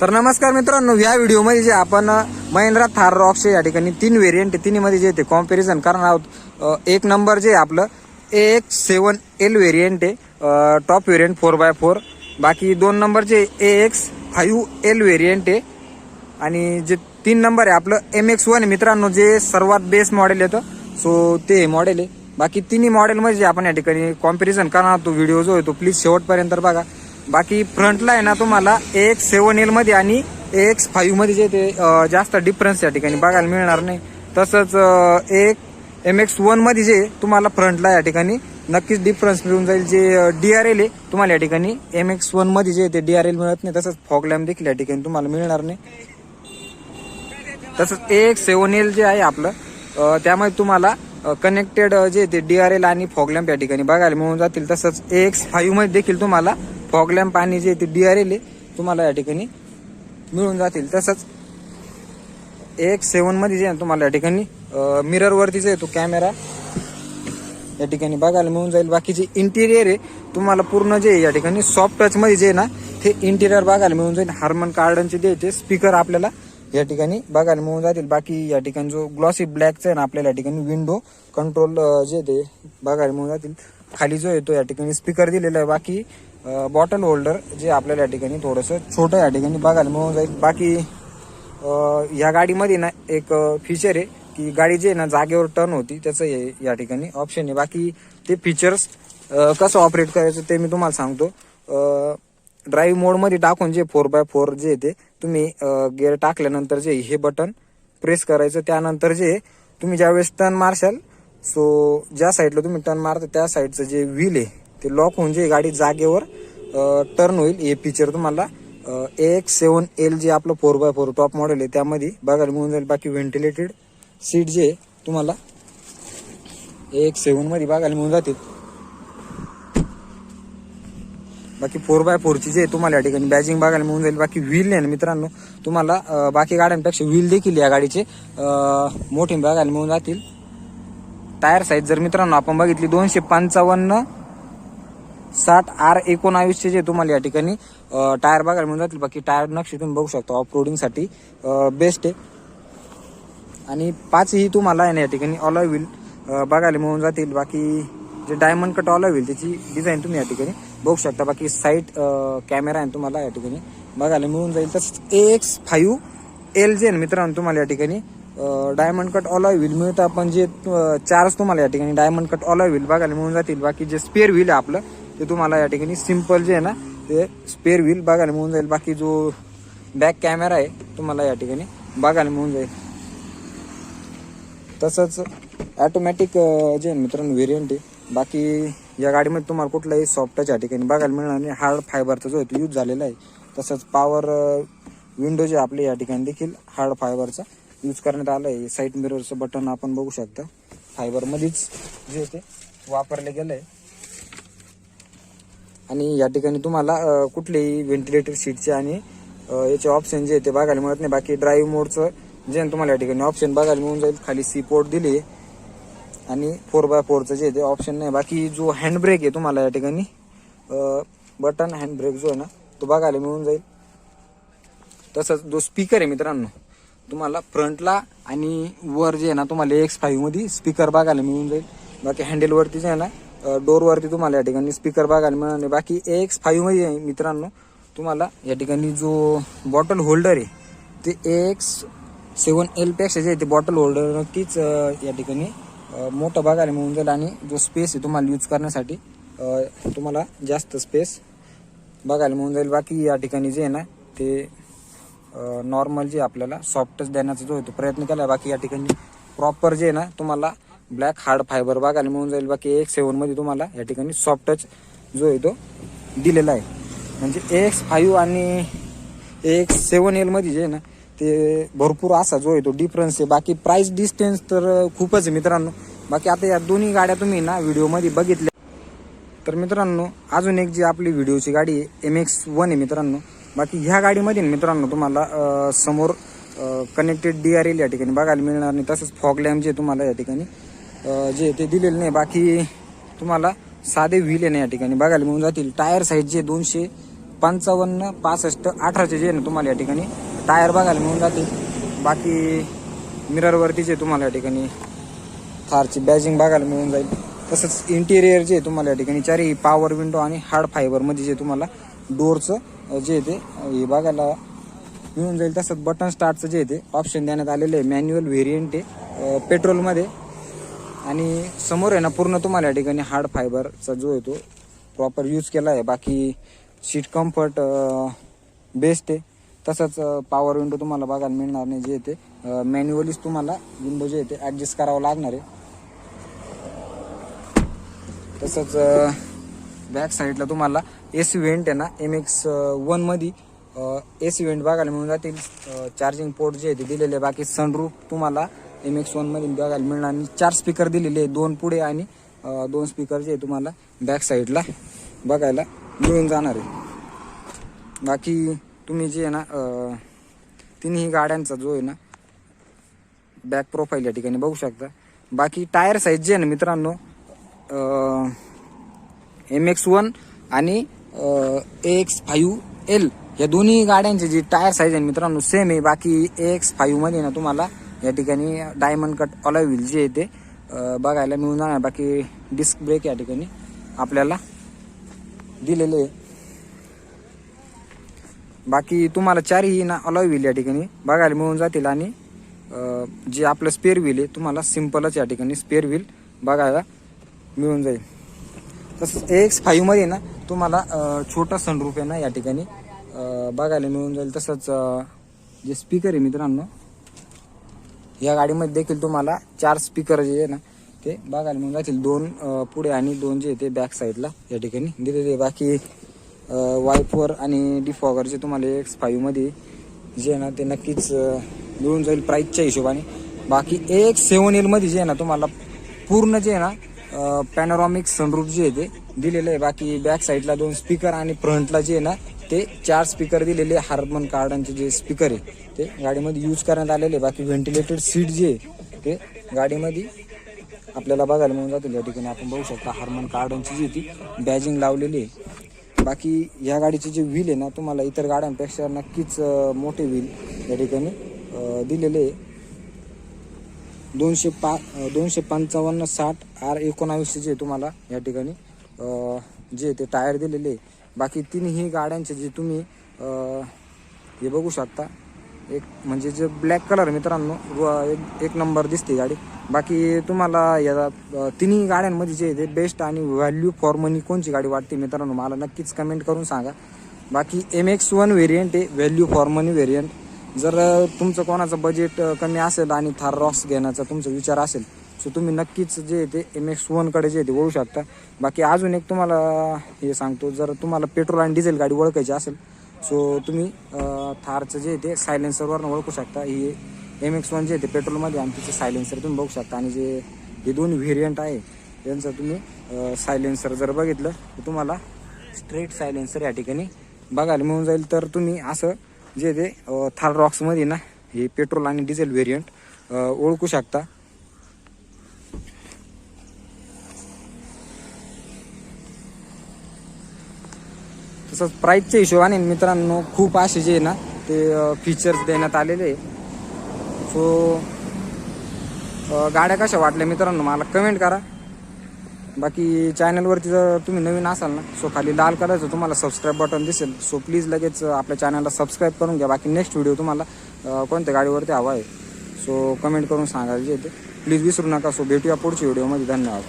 तर नमस्कार मित्रांनो या व्हिडिओमध्ये जे आपण महिंद्रा थार रॉक्सचे या ठिकाणी तीन व्हेरियंट तिन्हीमध्ये जे ते कॉम्पॅरिझन करणार आहोत. एक नंबर जे आपलं A X seven L variant आहे. Top variant four by four बाकी दोन नंबरचे A X five L variant आहे. आणि जे तीन नंबर आहे आपलं एम एक्स वन मित्रांनो जे सर्वात बेस्ट मॉडेल येतं सो ते मॉडेल आहे. बाकी तिन्ही मॉडेलमध्ये जे आपण या ठिकाणी कॉम्पॅरिझन करणार तो व्हिडिओ जो आहे तो प्लीज शेवटपर्यंत बघा. बाकी फ्रंटला आहे ना तुम्हाला ए एक्स सेवन एलमध्ये आणि एक्स फाईव्हमध्ये जे ते जास्त डिफरन्स या ठिकाणी बघायला मिळणार नाही. तसंच एक एम एक्स वनमध्ये जे तुम्हाला फ्रंटला या ठिकाणी नक्कीच डिफरन्स मिळून जाईल. जे डी आर एल आहे तुम्हाला या ठिकाणी एम एक्स वनमध्ये जे ते डी आर एल मिळत नाही तसंच फॉग लॅम्प देखील या ठिकाणी तुम्हाला मिळणार नाही. तसंच एक सेवन एल जे आहे आपलं त्यामध्ये तुम्हाला कनेक्टेड जे ते डी आर एल आणि फॉग लॅम्प या ठिकाणी बघायला मिळून जातील. तसंच एक्स फाईव्हमध्ये देखील तुम्हाला फॉगलॅम पाणी आणि जे ते डी आर एल आहे तुम्हाला या ठिकाणी मिळून जातील. तसंच एक सेवनमध्ये जे आहे तुम्हाला या ठिकाणी मिरर वरती जे तो कॅमेरा या ठिकाणी बघायला मिळून जाईल. बाकीचे इंटिरियर आहे तुम्हाला पूर्ण जे आहे या ठिकाणी सॉफ्ट टच मध्ये जे आहे ना ते इंटिरियर बघायला मिळून जाईल. हार्मन कार्डनचे जे आहे ते स्पीकर आपल्याला या ठिकाणी बघायला मिळून जातील. बाकी या ठिकाणी जो ग्लॉसी ब्लॅकचा आहे ना आपल्याला या ठिकाणी विंडो कंट्रोल जे ते बघायला मिळून जातील. खाली जो आहे तो या ठिकाणी स्पीकर दिलेला आहे. बाकी बॉटल होल्डर जे आपल्याला या ठिकाणी थोडंसं छोटं या ठिकाणी बघायला मिळून जाईल. बाकी ह्या या गाडीमध्ये ना एक फीचर आहे की गाडी जी आहे ना जागेवर टर्न होती त्याचं हे या ठिकाणी ऑप्शन आहे. बाकी ते फीचर्स कसं ऑपरेट करायचं ते मी तुम्हाला सांगतो. ड्राईव्ह मोडमध्ये टाकून जे फोर बाय फोर जे ते तुम्ही गिअर टाकल्यानंतर जे हे बटन प्रेस करायचं. त्यानंतर जे तुम्ही ज्यावेळेस टर्न मारशाल सो ज्या साईडला तुम्ही टर्न मारता त्या साईडचं जे व्हील आहे ते लॉक होऊन जे गाडी जागेवर टर्न होईल. हे फीचर तुम्हाला ए एक्स सेवन एल जे आपलं four by four top model आहे त्यामध्ये बघायला मिळून जाईल. बाकी व्हेंटिलेटेड सीट जे आहे तुम्हाला ए एक्स सेवनमध्ये बघायला मिळून जातील. बाकी फोर बाय फोरची जे तुम्हाला या ठिकाणी बॅजिंग बघायला मिळून जाईल. बाकी व्हील आहे ना मित्रांनो तुम्हाला बाकी गाड्यांपेक्षा व्हील देखील या गाडीचे मोठे बघायला मिळून जातील. टायर साईज जर मित्रांनो आपण बघितली दोनशे पंचावन्न साठ आर एकोणावीसचे जे तुम्हाला या ठिकाणी टायर बघायला मिळून जातील. बाकी टायर नक्षी तुम्ही बघू शकता. ऑफ रोडिंगसाठी बेस्ट आहे. आणि पाचही तुम्हाला आहे ना या ठिकाणी ऑलॉय व्हील बघायला मिळून जातील. बाकी जे डायमंड कट ऑलॉय व्हील त्याची डिझाईन तुम्ही या ठिकाणी बघू शकता. बाकी साईट कॅमेरा आहे तुम्हाला या ठिकाणी बघायला मिळून जाईल. तसंच एक्स फाईव्ह एल जे मित्रांनो तुम्हाला या ठिकाणी डायमंड कट ऑलॉय व्हील मिळतं. आपण जे चार्ज तुम्हाला या ठिकाणी डायमंड कट ऑलॉय व्हील बघायला मिळून जातील. बाकी जे स्पेअर व्हील आहे आपलं ते तुम्हाला या ठिकाणी सिंपल जे आहे ना ते स्पेअर व्हील बघायला मिळून जाईल. बाकी जो बॅक कॅमेरा आहे तुम्हाला या ठिकाणी बघायला मिळून जाईल. तसंच ॲटोमॅटिक जे मित्रांनो व्हेरियंट आहे. बाकी या गाडीमध्ये तुम्हाला कुठलाही सॉफ्टच या ठिकाणी बघायला मिळणार नाही. हार्ड फायबरचा जो आहे तो यूज झालेला आहे. तसंच पॉवर विंडो जे आपले या ठिकाणी देखील हार्ड फायबरचा यूज करण्यात आलं आहे साईड मिररचं बटन आपण बघू शकता. फायबरमध्येच जे ते वापरले गेलं आहे आणि या ठिकाणी तुम्हाला कुठलेही व्हेंटिलेटर सीटचे आणि याचे ऑप्शन जे आहे ते बघायला मिळत नाही. बाकी ड्राईव्ह मोडचं जे तुम्हाला या ठिकाणी ऑप्शन बघायला मिळून जाईल. खाली सी पोर्ट दिली आहे आणि फोर बाय फोरचं जे आहे ते ऑप्शन नाही. बाकी जो हँडब्रेक आहे तुम्हाला या ठिकाणी बटन हँडब्रेक जो आहे ना तो बघायला मिळून जाईल. तसंच जो स्पीकर आहे मित्रांनो तुम्हाला फ्रंटला आणि वर जे आहे ना तुम्हाला एक्स फाईव्हमध्ये स्पीकर बघायला मिळून जाईल. बाकी हँडलवरती जे आहे ना डोरवरती तुम्हाला या ठिकाणी स्पीकर बघायला मिळणार नाही बाकी एक्स फाईव्हमध्ये आहे मित्रांनो तुम्हाला या ठिकाणी जो बॉटल होल्डर आहे ते एक्स सेवन एलपेक्षा जे आहे ते बॉटल होल्डर नक्कीच या ठिकाणी मोठं बघायला मिळून जाईल. आणि जो स्पेस आहे तुम्हाला यूज करण्यासाठी तुम्हाला जास्त स्पेस बघायला मिळून जाईल. बाकी या ठिकाणी जे आहे ना ते नॉर्मल जे आपल्याला सॉफ्टच देण्याचा जो आहे तो प्रयत्न केला आहे. बाकी या ठिकाणी प्रॉपर जे आहे ना तुम्हाला ब्लॅक हार्ड फायबर बघायला मिळून जाईल. बाकी एक्स सेवनमध्ये तुम्हाला या ठिकाणी सॉफ्ट टच जो आहे तो दिलेला आहे. म्हणजे एक्स फाईव्ह आणि एक्स सेवन एलमध्ये जे आहे ना ते भरपूर असा जो आहे तो डिफरन्स आहे. बाकी प्राइस डिस्टन्स तर खूपच आहे मित्रांनो. बाकी आता या दोन्ही गाड्या तुम्ही ना व्हिडिओमध्ये बघितल्या. तर मित्रांनो अजून एक जी आपली व्हिडिओची गाडी आहे एम एक्स वन आहे मित्रांनो. बाकी ह्या गाडीमध्ये मित्रांनो तुम्हाला समोर कनेक्टेड डी आर एल या ठिकाणी बघायला मिळणार नाही. तसंच फॉग लॅम्प जे तुम्हाला या ठिकाणी जे ते दिलेले नाही. बाकी तुम्हाला साधे व्हील आहे ना या ठिकाणी. बघायला मिळून जातील. टायर साईज जे दोनशे पंचावन्न पासष्ट अठराचे जे आहे ना तुम्हाला या ठिकाणी टायर बघायला मिळून जातील. बाकी मिररवरती जे तुम्हाला या ठिकाणी थारची बॅजिंग बघायला मिळून जाईल. तसंच इंटिरियर जे आहे तुम्हाला या ठिकाणी चारही पॉवर विंडो आणि हार्ड फायबरमध्ये जे तुम्हाला डोअरचं जे ते हे बघायला मिळून जाईल. तसंच बटन स्टार्टचं जे आहे ते ऑप्शन देण्यात आलेलं आहे. मॅन्युअल व्हेरियंट आहे. पेट्रोलमध्ये आणि समोर आहे ना पूर्ण तुम्हाला या ठिकाणी हार्ड फायबरचा जो आहे तो प्रॉपर यूज केला आहे. बाकी सीट कम्फर्ट बेस्ट आहे. तसंच पॉवर विंडो तुम्हाला बघायला मिळणार नाही जे येते मॅन्युअलीच तुम्हाला विंडो जे येते ॲडजस्ट करावं लागणार आहे. तसंच बॅक साईडला तुम्हाला एस व्हेंट आहे ना एम एक्स वनमध्ये एस व्हेंट बघायला मिळून जातील. चार्जिंग पोर्ट जे आहे ते दिलेले आहे. बाकी सनरूफ तुम्हाला एम एक्स वनमध्ये बघायला मिळणार आणि चार स्पीकर दिलेले आहे दोन पुढे आणि दोन स्पीकर जे तुम्हाला बॅक साईडला बघायला मिळून जाणार आहे. बाकी तुम्ही जे आहे ना तिन्ही गाड्यांचा जो आहे ना बॅक प्रोफाईल या ठिकाणी बघू शकता. बाकी टायर साईज जे आहे ना मित्रांनो एम एक्स वन आणि ए एक्स फाईव्ह एल या दोन्ही गाड्यांचे जी टायर साईज आहे मित्रांनो सेम आहे. बाकी ए एक्स फाईव्हमध्ये ना तुम्हाला या ठिकाणी डायमंड कट ऑला व्हील जे आहे ते बघायला मिळून जाणार. बाकी डिस्क ब्रेक या ठिकाणी आपल्याला दिलेले आहे. बाकी तुम्हाला चारही ना अलॉय व्हील या ठिकाणी बघायला मिळून जातील आणि जे आपलं स्पेअर व्हील आहे तुम्हाला सिम्पलच या ठिकाणी स्पेअर व्हील बघायला मिळून जाईल. तसंच एक्स फाईव्हमध्ये ना तुम्हाला छोटा सनरूफ आहे ना या ठिकाणी बघायला मिळून जाईल. तसंच जे स्पीकर आहे मित्रांनो या गाडीमध्ये देखील तुम्हाला चार स्पीकर जे आहे ना ते बघायला मिळून जातील. दोन पुढे आणि दोन जे आहे ते बॅक साईडला या ठिकाणी दिलेले आहे. बाकी वायफर आणि डिफॉगर जे तुम्हाला एक्स फाईव्हमध्ये जे आहे ना ते नक्कीच मिळून जाईल प्राईसच्या हिशोबाने. बाकी एक सेवन एलमध्ये जे आहे ना तुम्हाला पूर्ण जे आहे ना पॅनोरॉमिक सनरूफ जे आहे ते दिलेलं आहे. बाकी बॅक साईडला दोन स्पीकर आणि फ्रंटला जे आहे ना ते चार स्पीकर दिलेले हार्मन कार्डांचे जे स्पीकर आहे ते गाडीमध्ये यूज करण्यात आलेले बाकी व्हेंटिलेटेड सीट जे आहे ते गाडीमध्ये आपल्याला बघायला मिळून जातील. या ठिकाणी आपण बघू शकता हार्मन कार्डांची जी ती बॅजिंग लावलेली आहे. बाकी या गाडीचे जे व्हील आहे ना तुम्हाला इतर गाड्यांपेक्षा नक्कीच मोठे व्हील या ठिकाणी दिलेले आहे. दोनशे पा दोनशे पंचावन्न साठ आर एकोणावीसचे जे तुम्हाला या ठिकाणी जे ते टायर दिलेले आहे. बाकी तिन्ही गाड्यांचे जे तुम्ही हे बघू शकता. एक म्हणजे जे ब्लॅक कलर मित्रांनो व एक एक नंबर दिसते गाडी. बाकी तुम्हाला या तिन्ही गाड्यांमध्ये जे आहे ते बेस्ट आणि व्हॅल्यू फॉर मनी कोणची गाडी वाटते मित्रांनो मला नक्कीच कमेंट करून सांगा. बाकी एम एक्स वन व्हेरियंट आहे व्हॅल्यू फॉर मनी व्हेरियंट जर तुमचं कोणाचं बजेट कमी असेल आणि थार रॉक्स घेण्याचा तुमचा विचार असेल सो तुम्ही नक्कीच जे ते एम एक्स वनकडे जे ते वळू शकता. बाकी अजून एक तुम्हाला हे सांगतो जर तुम्हाला पेट्रोल आणि डिझेल गाडी ओळखायची असेल सो तुम्ही थारचं जे ते सायलेन्सरवरनं ओळखू शकता. ही एम एक्स वन जे आहे ते पेट्रोलमध्ये आणि तिचे सायलेन्सर तुम्ही बघू शकता. आणि जे हे दोन व्हेरियंट आहे त्यांचं तुम्ही सायलेन्सर जर बघितलं तर तुम्हाला स्ट्रेट सायलेन्सर या ठिकाणी बघायला मिळून जाईल. तर तुम्ही असं जे ते थार रॉक्समध्ये ना हे पेट्रोल आणि डिझेल व्हेरियंट ओळखू शकता. तसंच प्राईजच्या हिशोबाने मित्रांनो खूप असे जे आहे ना ते फीचर्स देण्यात आलेले आहे. सो गाड्या कशा वाटल्या मित्रांनो? मला कमेंट करा. बाकी चॅनलवरती जर तुम्ही नवीन असाल ना सो खाली लाल कलरचं तुम्हाला सबस्क्राईब बटन दिसेल. सो प्लीज लगेच आपल्या चॅनलला सबस्क्राईब करून घ्या. बाकी नेक्स्ट व्हिडिओ तुम्हाला कोणत्या गाडीवरती हवा आहे? सो कमेंट करून सांगायला जे ते. प्लीज विसरू नका. सो भेटूया पुढच्या व्हिडिओमध्ये धन्यवाद.